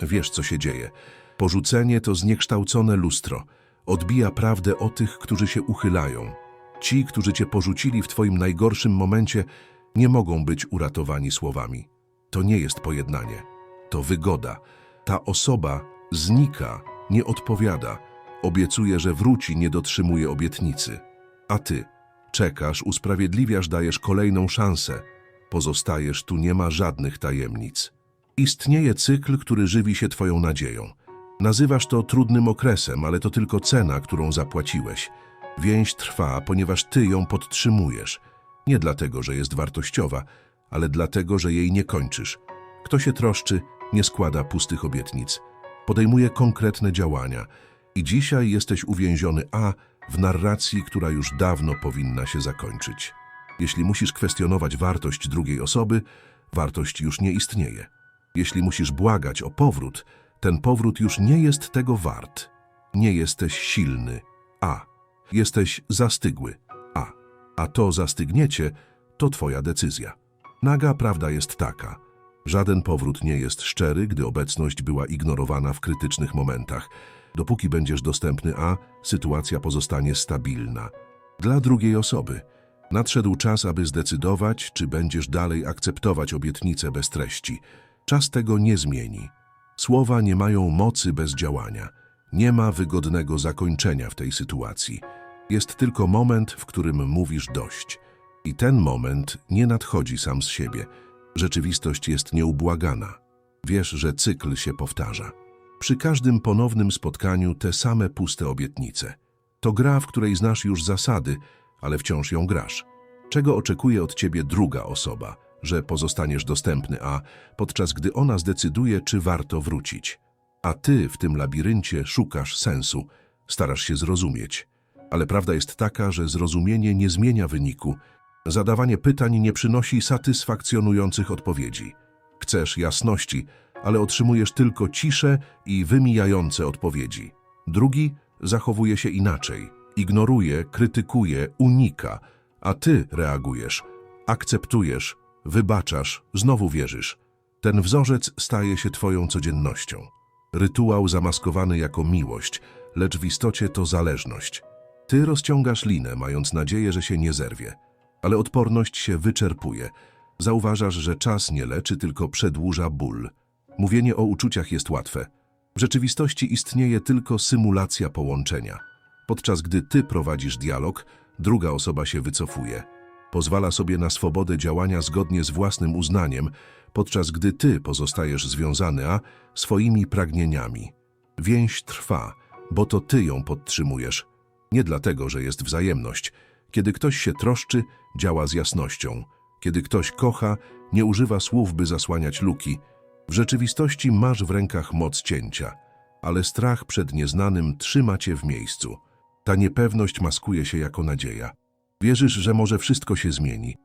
Wiesz, co się dzieje. Porzucenie to zniekształcone lustro. Odbija prawdę o tych, którzy się uchylają. Ci, którzy cię porzucili w twoim najgorszym momencie, nie mogą być uratowani słowami. To nie jest pojednanie. To wygoda. Ta osoba znika, nie odpowiada. Obiecuje, że wróci, nie dotrzymuje obietnicy. A ty czekasz, usprawiedliwiasz, dajesz kolejną szansę. Pozostajesz, tu nie ma żadnych tajemnic. Istnieje cykl, który żywi się twoją nadzieją. Nazywasz to trudnym okresem, ale to tylko cena, którą zapłaciłeś. Więź trwa, ponieważ ty ją podtrzymujesz. Nie dlatego, że jest wartościowa, ale dlatego, że jej nie kończysz. Kto się troszczy, nie składa pustych obietnic. Podejmuje konkretne działania. I dzisiaj jesteś uwięziony A w narracji, która już dawno powinna się zakończyć. Jeśli musisz kwestionować wartość drugiej osoby, wartość już nie istnieje. Jeśli musisz błagać o powrót, ten powrót już nie jest tego wart. Nie jesteś silny. A. Jesteś zastygły. A. A to zastygniecie to twoja decyzja. Naga prawda jest taka. Żaden powrót nie jest szczery, gdy obecność była ignorowana w krytycznych momentach. Dopóki będziesz dostępny A, sytuacja pozostanie stabilna. Dla drugiej osoby nadszedł czas, aby zdecydować, czy będziesz dalej akceptować obietnice bez treści. Czas tego nie zmieni. Słowa nie mają mocy bez działania. Nie ma wygodnego zakończenia w tej sytuacji. Jest tylko moment, w którym mówisz dość. I ten moment nie nadchodzi sam z siebie. Rzeczywistość jest nieubłagana. Wiesz, że cykl się powtarza. Przy każdym ponownym spotkaniu te same puste obietnice. To gra, w której znasz już zasady, ale wciąż ją grasz. Czego oczekuje od ciebie druga osoba? Że pozostaniesz dostępny, a podczas gdy ona zdecyduje, czy warto wrócić. A ty w tym labiryncie szukasz sensu, starasz się zrozumieć. Ale prawda jest taka, że zrozumienie nie zmienia wyniku. Zadawanie pytań nie przynosi satysfakcjonujących odpowiedzi. Chcesz jasności, ale otrzymujesz tylko ciszę i wymijające odpowiedzi. Drugi zachowuje się inaczej. Ignoruje, krytykuje, unika, a ty reagujesz, akceptujesz, wybaczasz, znowu wierzysz. Ten wzorzec staje się twoją codziennością. Rytuał zamaskowany jako miłość, lecz w istocie to zależność. Ty rozciągasz linę, mając nadzieję, że się nie zerwie, ale odporność się wyczerpuje. Zauważasz, że czas nie leczy, tylko przedłuża ból. Mówienie o uczuciach jest łatwe. W rzeczywistości istnieje tylko symulacja połączenia. Podczas gdy ty prowadzisz dialog, druga osoba się wycofuje. Pozwala sobie na swobodę działania zgodnie z własnym uznaniem, podczas gdy ty pozostajesz związany a swoimi pragnieniami. Więź trwa, bo to ty ją podtrzymujesz. Nie dlatego, że jest wzajemność. Kiedy ktoś się troszczy, działa z jasnością. Kiedy ktoś kocha, nie używa słów, by zasłaniać luki. W rzeczywistości masz w rękach moc cięcia, ale strach przed nieznanym trzyma cię w miejscu. Ta niepewność maskuje się jako nadzieja. Wierzysz, że może wszystko się zmieni,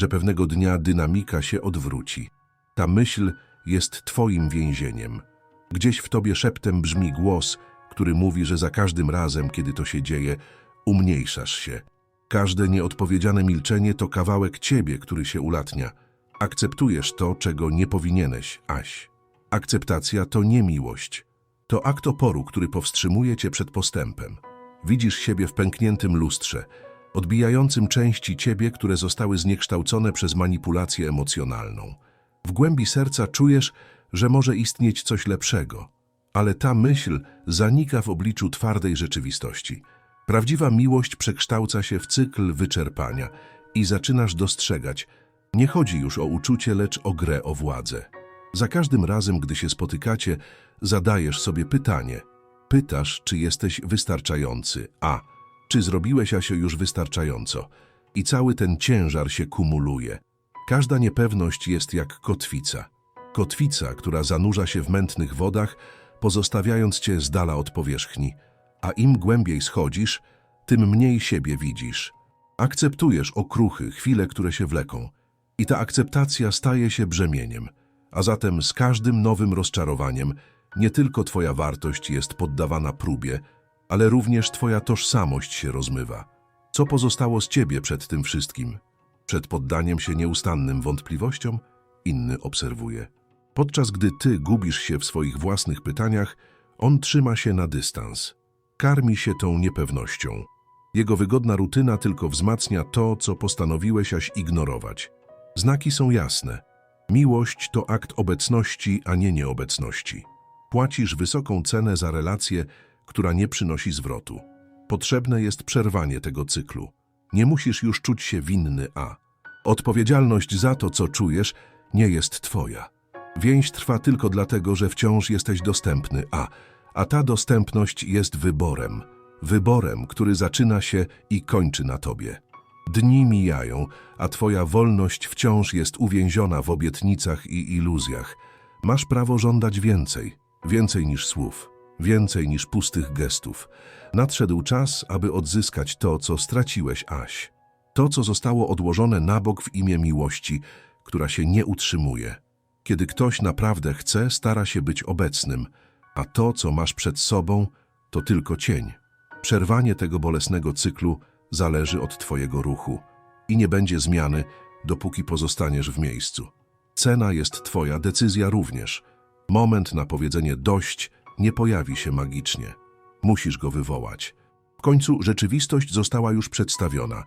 że pewnego dnia dynamika się odwróci. Ta myśl jest twoim więzieniem. Gdzieś w tobie szeptem brzmi głos, który mówi, że za każdym razem, kiedy to się dzieje, umniejszasz się. Każde nieodpowiedziane milczenie to kawałek ciebie, który się ulatnia. Akceptujesz to, czego nie powinieneś, Aś. Akceptacja to nie miłość. To akt oporu, który powstrzymuje cię przed postępem. Widzisz siebie w pękniętym lustrze, odbijającym części ciebie, które zostały zniekształcone przez manipulację emocjonalną. W głębi serca czujesz, że może istnieć coś lepszego, ale ta myśl zanika w obliczu twardej rzeczywistości. Prawdziwa miłość przekształca się w cykl wyczerpania i zaczynasz dostrzegać, nie chodzi już o uczucie, lecz o grę o władzę. Za każdym razem, gdy się spotykacie, zadajesz sobie pytanie. Pytasz, czy jesteś wystarczający, a czy zrobiłeś Asio już wystarczająco. I cały ten ciężar się kumuluje. Każda niepewność jest jak kotwica. Kotwica, która zanurza się w mętnych wodach, pozostawiając cię z dala od powierzchni. A im głębiej schodzisz, tym mniej siebie widzisz. Akceptujesz okruchy, chwile, które się wleką. I ta akceptacja staje się brzemieniem. A zatem z każdym nowym rozczarowaniem nie tylko twoja wartość jest poddawana próbie, ale również twoja tożsamość się rozmywa. Co pozostało z ciebie przed tym wszystkim? Przed poddaniem się nieustannym wątpliwościom? Inny obserwuje. Podczas gdy ty gubisz się w swoich własnych pytaniach, on trzyma się na dystans. Karmi się tą niepewnością. Jego wygodna rutyna tylko wzmacnia to, co postanowiłeś aś ignorować. Znaki są jasne. Miłość to akt obecności, a nie nieobecności. Płacisz wysoką cenę za relację, która nie przynosi zwrotu. Potrzebne jest przerwanie tego cyklu. Nie musisz już czuć się winny, a odpowiedzialność za to, co czujesz, nie jest twoja. Więź trwa tylko dlatego, że wciąż jesteś dostępny, a, a ta dostępność jest wyborem. Wyborem, który zaczyna się i kończy na tobie. Dni mijają, a twoja wolność wciąż jest uwięziona w obietnicach i iluzjach. Masz prawo żądać więcej, więcej niż słów, więcej niż pustych gestów. Nadszedł czas, aby odzyskać to, co straciłeś, Aś. To, co zostało odłożone na bok w imię miłości, która się nie utrzymuje. Kiedy ktoś naprawdę chce, stara się być obecnym, a to, co masz przed sobą, to tylko cień. Przerwanie tego bolesnego cyklu zależy od Twojego ruchu i nie będzie zmiany, dopóki pozostaniesz w miejscu. Cena jest Twoja, decyzja również. Moment na powiedzenie dość nie pojawi się magicznie. Musisz go wywołać. W końcu rzeczywistość została już przedstawiona.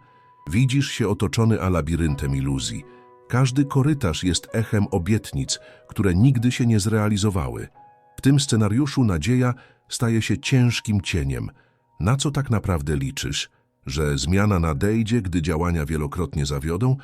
Widzisz się otoczony a labiryntem iluzji. Każdy korytarz jest echem obietnic, które nigdy się nie zrealizowały. W tym scenariuszu nadzieja staje się ciężkim cieniem. Na co tak naprawdę liczysz? Że zmiana nadejdzie, gdy działania wielokrotnie zawiodą?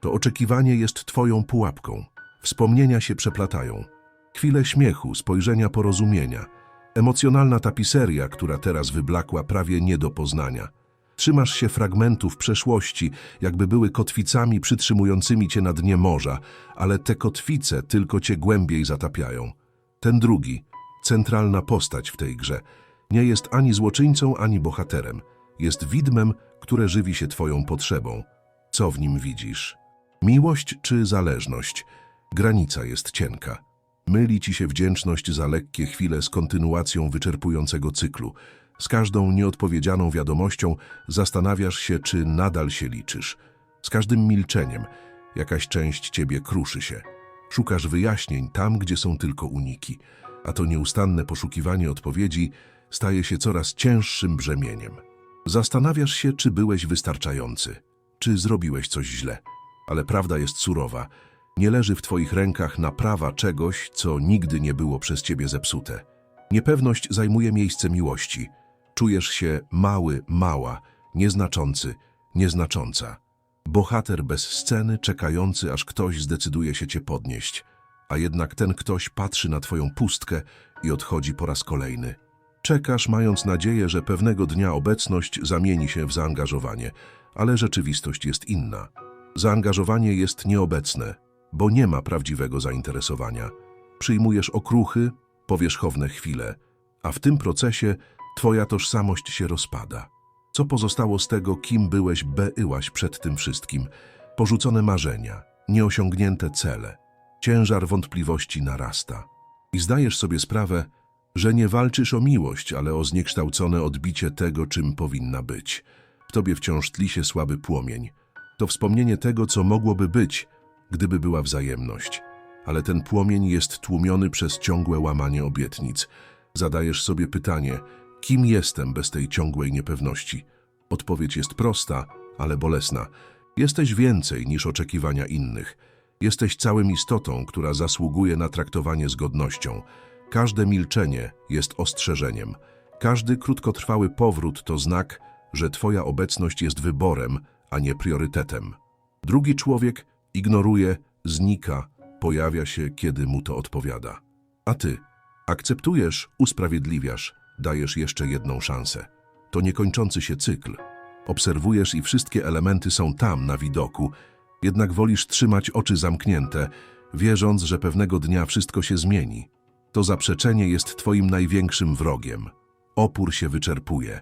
To oczekiwanie jest twoją pułapką. Wspomnienia się przeplatają. Chwile śmiechu, spojrzenia porozumienia. Emocjonalna tapiseria, która teraz wyblakła prawie nie do poznania. Trzymasz się fragmentów przeszłości, jakby były kotwicami przytrzymującymi cię na dnie morza, ale te kotwice tylko cię głębiej zatapiają. Ten drugi, centralna postać w tej grze, nie jest ani złoczyńcą, ani bohaterem. Jest widmem, które żywi się twoją potrzebą. Co w nim widzisz? Miłość czy zależność? Granica jest cienka. Myli ci się wdzięczność za lekkie chwile z kontynuacją wyczerpującego cyklu. Z każdą nieodpowiedzianą wiadomością zastanawiasz się, czy nadal się liczysz. Z każdym milczeniem jakaś część ciebie kruszy się. Szukasz wyjaśnień tam, gdzie są tylko uniki, a to nieustanne poszukiwanie odpowiedzi staje się coraz cięższym brzemieniem. Zastanawiasz się, czy byłeś wystarczający, czy zrobiłeś coś źle. Ale prawda jest surowa. Nie leży w twoich rękach naprawa czegoś, co nigdy nie było przez ciebie zepsute. Niepewność zajmuje miejsce miłości. Czujesz się mały, mała, nieznaczący, nieznacząca. Bohater bez sceny, czekający, aż ktoś zdecyduje się cię podnieść. A jednak ten ktoś patrzy na twoją pustkę i odchodzi po raz kolejny. Czekasz, mając nadzieję, że pewnego dnia obecność zamieni się w zaangażowanie, ale rzeczywistość jest inna. Zaangażowanie jest nieobecne, bo nie ma prawdziwego zainteresowania. Przyjmujesz okruchy, powierzchowne chwile, a w tym procesie twoja tożsamość się rozpada. Co pozostało z tego, kim byłeś, byłaś przed tym wszystkim? Porzucone marzenia, nieosiągnięte cele. Ciężar wątpliwości narasta. I zdajesz sobie sprawę, że nie walczysz o miłość, ale o zniekształcone odbicie tego, czym powinna być. W tobie wciąż tli się słaby płomień. To wspomnienie tego, co mogłoby być, gdyby była wzajemność. Ale ten płomień jest tłumiony przez ciągłe łamanie obietnic. Zadajesz sobie pytanie, kim jestem bez tej ciągłej niepewności? Odpowiedź jest prosta, ale bolesna. Jesteś więcej niż oczekiwania innych. Jesteś całym istotą, która zasługuje na traktowanie z godnością. Każde milczenie jest ostrzeżeniem. Każdy krótkotrwały powrót to znak, że Twoja obecność jest wyborem, a nie priorytetem. Drugi człowiek ignoruje, znika, pojawia się, kiedy mu to odpowiada. A Ty akceptujesz, usprawiedliwiasz, dajesz jeszcze jedną szansę. To niekończący się cykl. Obserwujesz i wszystkie elementy są tam, na widoku, jednak wolisz trzymać oczy zamknięte, wierząc, że pewnego dnia wszystko się zmieni. To zaprzeczenie jest twoim największym wrogiem. Opór się wyczerpuje.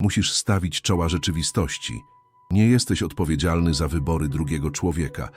Musisz stawić czoła rzeczywistości. Nie jesteś odpowiedzialny za wybory drugiego człowieka.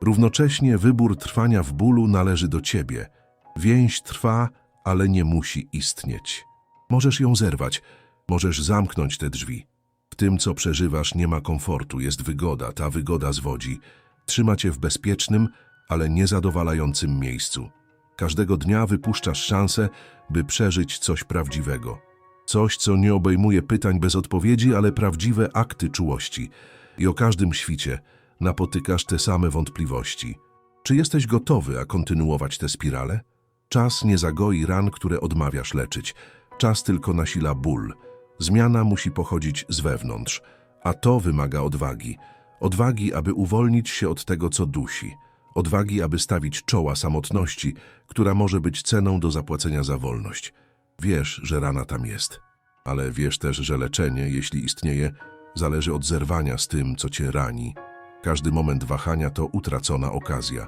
Równocześnie wybór trwania w bólu należy do ciebie. Więź trwa, ale nie musi istnieć. Możesz ją zerwać, możesz zamknąć te drzwi. W tym, co przeżywasz, nie ma komfortu, jest wygoda, ta wygoda zwodzi. Trzyma cię w bezpiecznym, ale niezadowalającym miejscu. Każdego dnia wypuszczasz szansę, by przeżyć coś prawdziwego. Coś, co nie obejmuje pytań bez odpowiedzi, ale prawdziwe akty czułości. I o każdym świcie napotykasz te same wątpliwości. Czy jesteś gotowy, a kontynuować tę spiralę? Czas nie zagoi ran, które odmawiasz leczyć. Czas tylko nasila ból. Zmiana musi pochodzić z wewnątrz, a to wymaga odwagi. Odwagi, aby uwolnić się od tego, co dusi. Odwagi, aby stawić czoła samotności, która może być ceną do zapłacenia za wolność. Wiesz, że rana tam jest, ale wiesz też, że leczenie, jeśli istnieje, zależy od zerwania z tym, co cię rani. Każdy moment wahania to utracona okazja.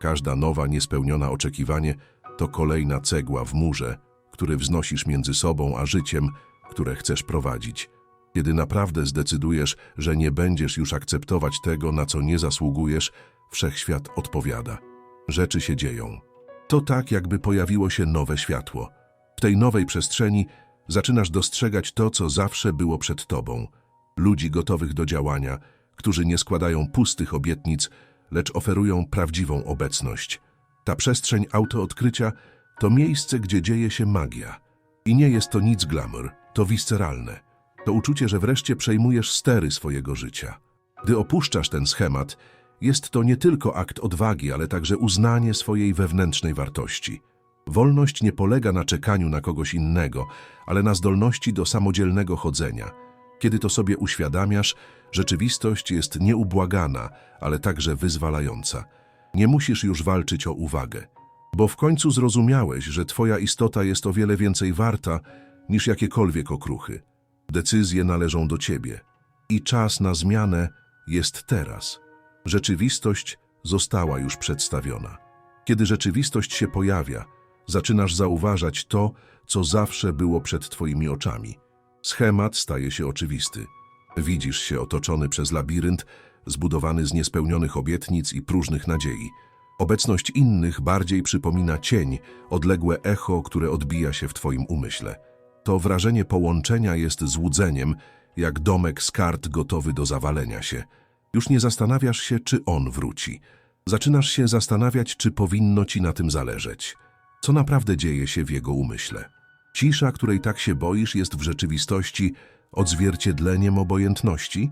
Każda nowa, niespełniona oczekiwanie to kolejna cegła w murze, który wznosisz między sobą a życiem, które chcesz prowadzić. Kiedy naprawdę zdecydujesz, że nie będziesz już akceptować tego, na co nie zasługujesz, wszechświat odpowiada. Rzeczy się dzieją. To tak, jakby pojawiło się nowe światło. Tej nowej przestrzeni zaczynasz dostrzegać to, co zawsze było przed tobą. Ludzi gotowych do działania, którzy nie składają pustych obietnic, lecz oferują prawdziwą obecność. Ta przestrzeń autoodkrycia to miejsce, gdzie dzieje się magia. I nie jest to nic glamour, to visceralne. To uczucie, że wreszcie przejmujesz stery swojego życia. Gdy opuszczasz ten schemat, jest to nie tylko akt odwagi, ale także uznanie swojej wewnętrznej wartości. Wolność nie polega na czekaniu na kogoś innego, ale na zdolności do samodzielnego chodzenia. Kiedy to sobie uświadamiasz, rzeczywistość jest nieubłagana, ale także wyzwalająca. Nie musisz już walczyć o uwagę, bo w końcu zrozumiałeś, że twoja istota jest o wiele więcej warta niż jakiekolwiek okruchy. Decyzje należą do ciebie i czas na zmianę jest teraz. Rzeczywistość została już przedstawiona. Kiedy rzeczywistość się pojawia, zaczynasz zauważać to, co zawsze było przed twoimi oczami. Schemat staje się oczywisty. Widzisz się otoczony przez labirynt, zbudowany z niespełnionych obietnic i próżnych nadziei. Obecność innych bardziej przypomina cień, odległe echo, które odbija się w twoim umyśle. To wrażenie połączenia jest złudzeniem, jak domek z kart gotowy do zawalenia się. Już nie zastanawiasz się, czy on wróci. Zaczynasz się zastanawiać, czy powinno ci na tym zależeć. Co naprawdę dzieje się w jego umyśle? Cisza, której tak się boisz, jest w rzeczywistości odzwierciedleniem obojętności?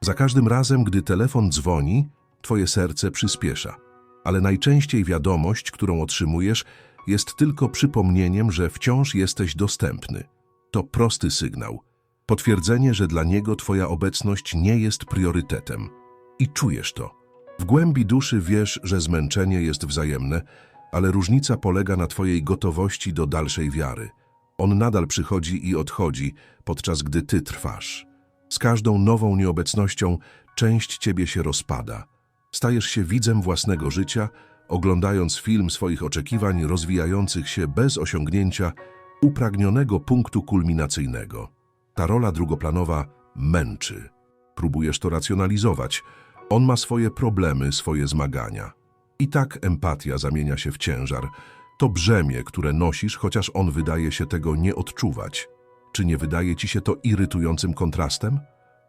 Za każdym razem, gdy telefon dzwoni, twoje serce przyspiesza. Ale najczęściej wiadomość, którą otrzymujesz, jest tylko przypomnieniem, że wciąż jesteś dostępny. To prosty sygnał. Potwierdzenie, że dla niego twoja obecność nie jest priorytetem. I czujesz to. W głębi duszy wiesz, że zmęczenie jest wzajemne, ale różnica polega na twojej gotowości do dalszej wiary. On nadal przychodzi i odchodzi, podczas gdy ty trwasz. Z każdą nową nieobecnością część ciebie się rozpada. Stajesz się widzem własnego życia, oglądając film swoich oczekiwań rozwijających się bez osiągnięcia upragnionego punktu kulminacyjnego. Ta rola drugoplanowa męczy. Próbujesz to racjonalizować. On ma swoje problemy, swoje zmagania. I tak empatia zamienia się w ciężar. To brzemię, które nosisz, chociaż on wydaje się tego nie odczuwać. Czy nie wydaje ci się to irytującym kontrastem?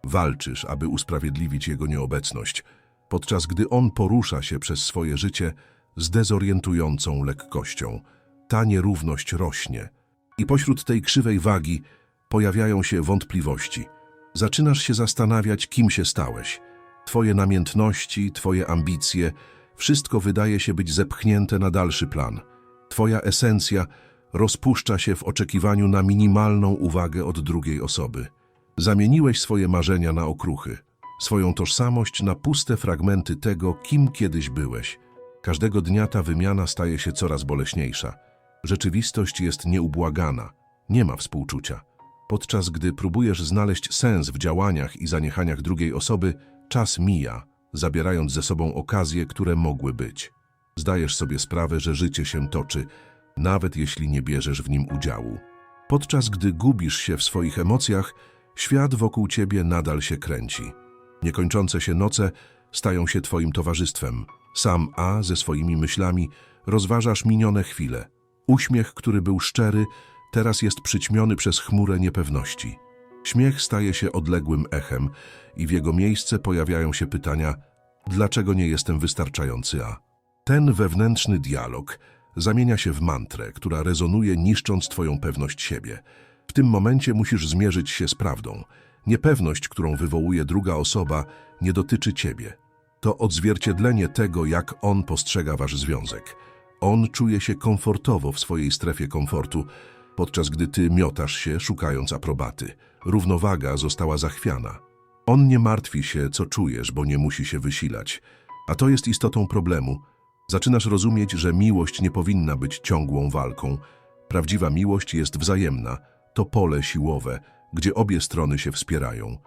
Walczysz, aby usprawiedliwić jego nieobecność, podczas gdy on porusza się przez swoje życie z dezorientującą lekkością. Ta nierówność rośnie. I pośród tej krzywej wagi pojawiają się wątpliwości. Zaczynasz się zastanawiać, kim się stałeś. Twoje namiętności, twoje ambicje, wszystko wydaje się być zepchnięte na dalszy plan. Twoja esencja rozpuszcza się w oczekiwaniu na minimalną uwagę od drugiej osoby. Zamieniłeś swoje marzenia na okruchy, swoją tożsamość na puste fragmenty tego, kim kiedyś byłeś. Każdego dnia ta wymiana staje się coraz boleśniejsza. Rzeczywistość jest nieubłagana, nie ma współczucia. Podczas gdy próbujesz znaleźć sens w działaniach i zaniechaniach drugiej osoby, czas mija, zabierając ze sobą okazje, które mogły być. Zdajesz sobie sprawę, że życie się toczy, nawet jeśli nie bierzesz w nim udziału. Podczas gdy gubisz się w swoich emocjach, świat wokół ciebie nadal się kręci. Niekończące się noce stają się twoim towarzystwem. Sam A ze swoimi myślami rozważasz minione chwile. Uśmiech, który był szczery, teraz jest przyćmiony przez chmurę niepewności. Śmiech staje się odległym echem i w jego miejsce pojawiają się pytania dlaczego nie jestem wystarczający A? Ten wewnętrzny dialog zamienia się w mantrę, która rezonuje, niszcząc twoją pewność siebie. W tym momencie musisz zmierzyć się z prawdą. Niepewność, którą wywołuje druga osoba, nie dotyczy ciebie. To odzwierciedlenie tego, jak on postrzega wasz związek. On czuje się komfortowo w swojej strefie komfortu, podczas gdy ty miotasz się, szukając aprobaty. Równowaga została zachwiana. On nie martwi się, co czujesz, bo nie musi się wysilać. A to jest istotą problemu. Zaczynasz rozumieć, że miłość nie powinna być ciągłą walką. Prawdziwa miłość jest wzajemna. To pole siłowe, gdzie obie strony się wspierają.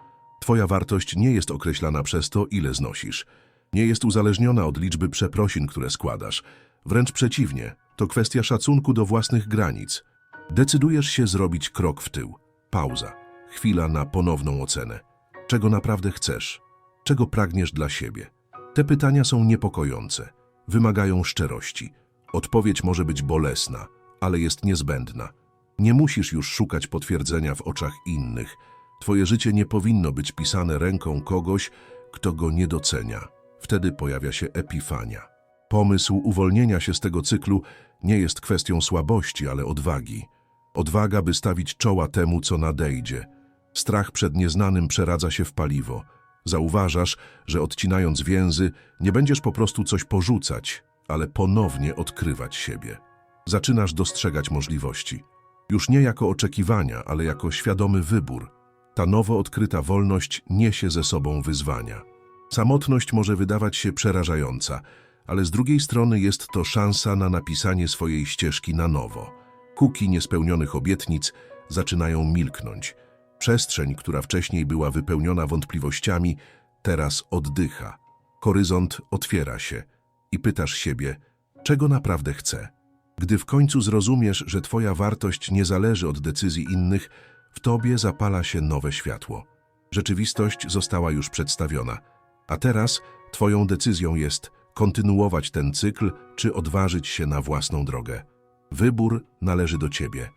Twoja wartość nie jest określana przez to, ile znosisz. Nie jest uzależniona od liczby przeprosin, które składasz. Wręcz przeciwnie, to kwestia szacunku do własnych granic. Decydujesz się zrobić krok w tył. Pauza. Chwila na ponowną ocenę. Czego naprawdę chcesz? Czego pragniesz dla siebie? Te pytania są niepokojące. Wymagają szczerości. Odpowiedź może być bolesna, ale jest niezbędna. Nie musisz już szukać potwierdzenia w oczach innych. Twoje życie nie powinno być pisane ręką kogoś, kto go nie docenia. Wtedy pojawia się epifania. Pomysł uwolnienia się z tego cyklu nie jest kwestią słabości, ale odwagi. Odwaga, by stawić czoła temu, co nadejdzie. Strach przed nieznanym przeradza się w paliwo. Zauważasz, że odcinając więzy, nie będziesz po prostu coś porzucać, ale ponownie odkrywać siebie. Zaczynasz dostrzegać możliwości. Już nie jako oczekiwania, ale jako świadomy wybór. Ta nowo odkryta wolność niesie ze sobą wyzwania. Samotność może wydawać się przerażająca, ale z drugiej strony jest to szansa na napisanie swojej ścieżki na nowo. Kuki niespełnionych obietnic zaczynają milknąć. Przestrzeń, która wcześniej była wypełniona wątpliwościami, teraz oddycha. Horyzont otwiera się i pytasz siebie, czego naprawdę chcę. Gdy w końcu zrozumiesz, że twoja wartość nie zależy od decyzji innych, w tobie zapala się nowe światło. Rzeczywistość została już przedstawiona, a teraz twoją decyzją jest kontynuować ten cykl czy odważyć się na własną drogę. Wybór należy do ciebie.